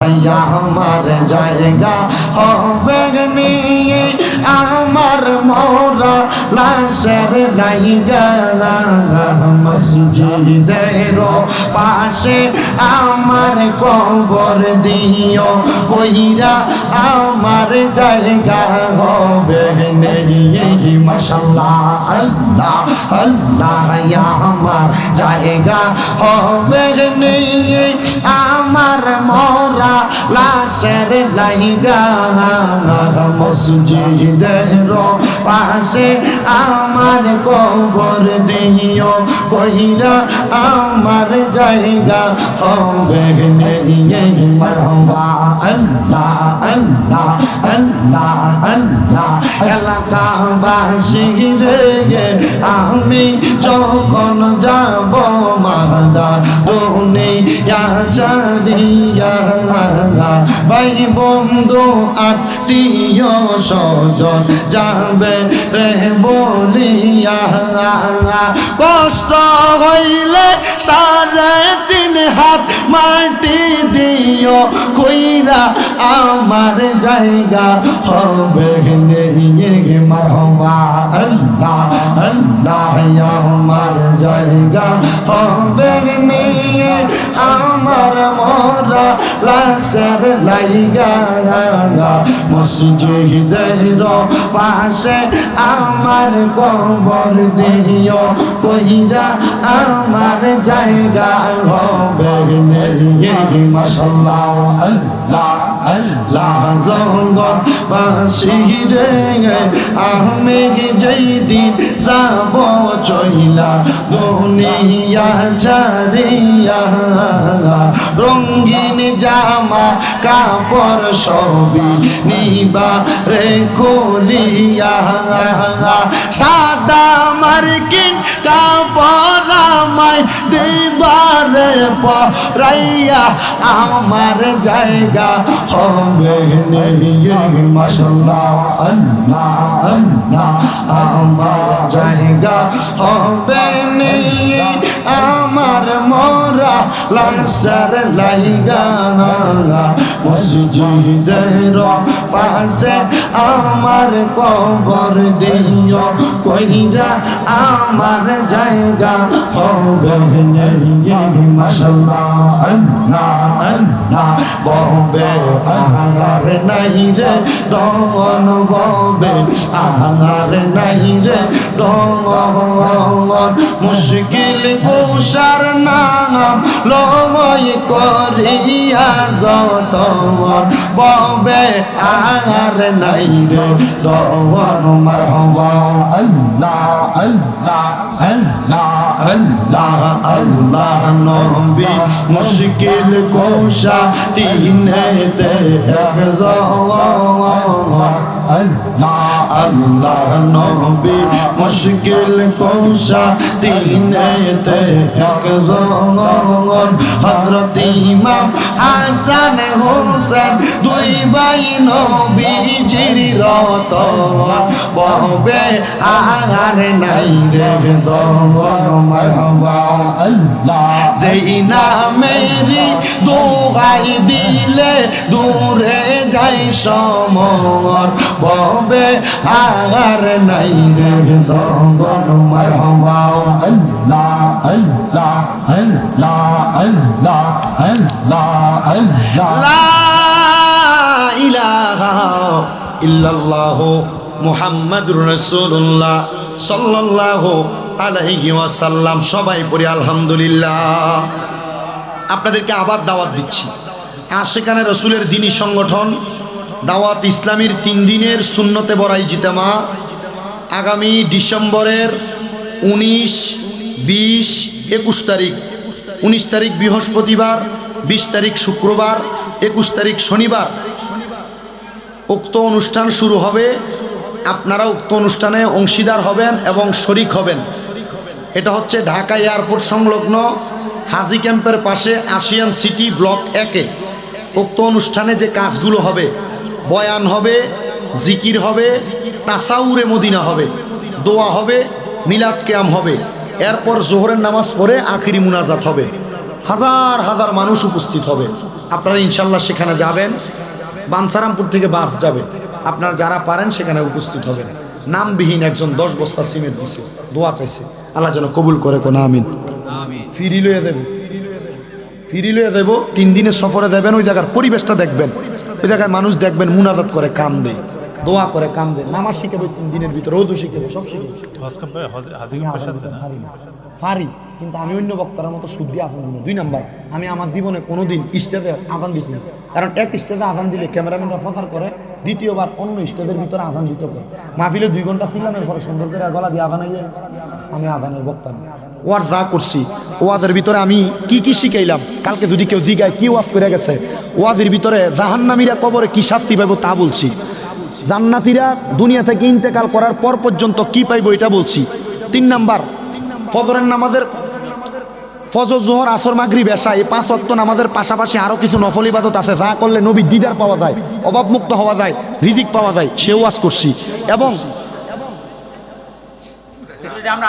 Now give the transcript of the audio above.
আমার জায়গা হবে নিয়ে আমার মোরা লাশের লাইগা মসজিদের পাশে আমার কবর দিও, কইরা আমার জায়গা হবে নেই মাশাল্লাহ আল্লাহ আল্লাহ, আমার জায়গা হবে নেই। আমার মোরা লাশের লাইগা মসজিদের পাশে আমার কবর দিও, কইরা আমার জায়গা হবে মারহবা, আল্লাহ আল্লাহ আল্লাহ আল্লাহ। এলাকাবাসী রে আমি যখন যাব মাদা দুনিয়া চারিয়া ভাই বন্ধু আত্মীয় স্বজন যাবে রে বলিয়া কষ্ট হইলে হাত মাটি দিও, কইরা আমার জায়গা হবে নেই মারহবা। আল্লাহ আল্লাহ, আমার জায়গা হবে নেই আমার মোরা লাশের লাইগা মসজিদের পাশে আমার কবর দিও, কইরা আমার জায়গা হবে মাশাল্লাহ, আল্লাহ আল্লাহ জঙ্গল বাসিরে আমি যেই দিন যাব চইলা দুনিয়া ছাড়িয়া রঙ্গিন জামা কাপড় সবই নিবা রে খুলিয়া। সাদা মার্কিন কাপড় পরাইয়া আমার জায়গা হবে মাশাল্লাহ আল্লাহ আল্লাহ আমার জায়গা হবে মোরা লাশার লাইগা মসজিদের পাশে আমার কবর দিও। কইরা আমার জায়গা হবে মাশাল্লাহ, আল্লাহ আল্লাহ। ববে, আহার নাই রে দন ববে। আহার নাই রে দন মুশকিল কুষার নাম লয় করিয়া যত ববে আহার নাই রে দন মারহবা। আল্লাহ আল্লাহ আল্লাহ আল্লাহ আল্লাহ, নবী মুশকিল কোশা তিনেতে এক আল্লাহ নবী মুশকিল কৌশা তিনেতে এক হযরত ইমাম হাসান হোসেন দুই ভাই নবীজির রত, বহবে আর নাই রে দন মারহাবা আল্লাহ। যেই নামেরি দোহাই দিলে দূরে যাই সমর ববে আর নাই রে দন মারহাবা আল্লাহ আল্লাহ আল্লাহ আল্লাহ আল্লাহ আল্লাহ। ইলাহা ইল্লাল্লাহ মুহাম্মাদুর রাসূলুল্লাহ সাল্লাল্লাহু ওয়াসাল্লাম। সবাই পড়ি আলহামদুলিল্লাহ। আপনাদেরকে আবার দাওয়াত দিচ্ছি। আশেখানে রসুলের দিনী সংগঠন দাওয়াত ইসলামীর তিন দিনের সুন্নতে বড়াই জিতেমা। আগামী ডিসেম্বরের উনিশ, বিশ, একুশ তারিখ। উনিশ তারিখ বৃহস্পতিবার, বিশ তারিখ শুক্রবার, একুশ তারিখ শনিবার। উক্ত অনুষ্ঠান শুরু হবে। আপনারা উক্ত অনুষ্ঠানে অংশীদার হবেন এবং শরিক হবেন। এটা হচ্ছে ঢাকা এয়ারপোর্ট সংলগ্ন হাজি ক্যাম্পের পাশে আসিয়ান সিটি ব্লক একে। উক্ত অনুষ্ঠানে যে কাজগুলো হবে, বয়ান হবে, জিকির হবে, তাসাউরে মদিনা হবে, দোয়া হবে, মিলাদ ক্যাম হবে। এরপর জোহরের নামাজ পড়ে আখিরি মুনাজাত হবে। হাজার হাজার মানুষ উপস্থিত হবে। আপনারা ইনশাল্লাহ সেখানে যাবেন। বানসারামপুর থেকে বাস যাবে। আপনারা যারা পারেন সেখানে উপস্থিত হবেন। নামবিহীন একজন দশ বস্তা সিমেন্ট দিছে। দোয়া চাইছে। আল্লাহ যেন কবুল করে কোন আমিন। ফিরি লইয়া দেবে। ফিরি লইয়া দেবো। তিন দিনের সফরে যাবেন ওই জায়গার পরিবেশটা দেখবেন। ওই জায়গায় মানুষ দেখবেন মুনাজাত করে কাম দেয়। দোয়া করে কাম দেয়। নামাজ শিখাবে তিন দিনের ভিতরে রোদও শিখাবে সব শিখাবে। কিন্তু আমি অন্য বক্তার মতো শুদ্ধি আদান দিই না। দুই নাম্বার, আমি আমার জীবনে কোনোদিন স্টেজে আদান দিচ্ছি না। কারণ এক স্টেজে আদান দিলে ক্যামেরাম্যানরা প্রচার করে, দ্বিতীয়বার অন্য স্টেজের ভিতরে আদান দিতে করে। মাহফিলে দুই ঘণ্টা ছিলামের পরে সুন্দর করে গলা দিয়ে হয়ে আমি আদানের বক্তা না। ওয়াজ যা করছি, ওয়াজের ভিতরে আমি কি কি শিখাইলাম? কালকে যদি কেউ জিগায় কি ওয়াজ করে গেছে, ওয়াজের ভিতরে জাহান্নামীরা কবরে কি শাস্তি পাইব তা বলছি। জান্নাতিরা দুনিয়া থেকে ইন্তেকাল করার পর পর্যন্ত কি পাইব এটা বলছি। তিন নাম্বার, ফজরের নামাজের ফজর, জোহর, আসর মাগরি বেশা এই পাঁচ অক্ত নামাজের পাশাপাশি আরও কিছু নফল ইবাদত আছে, যা করলে নবী দিদার পাওয়া যায়, অভাবমুক্ত হওয়া যায়, রিজিক পাওয়া যায়, সেও আজ করছি। এবং আমরা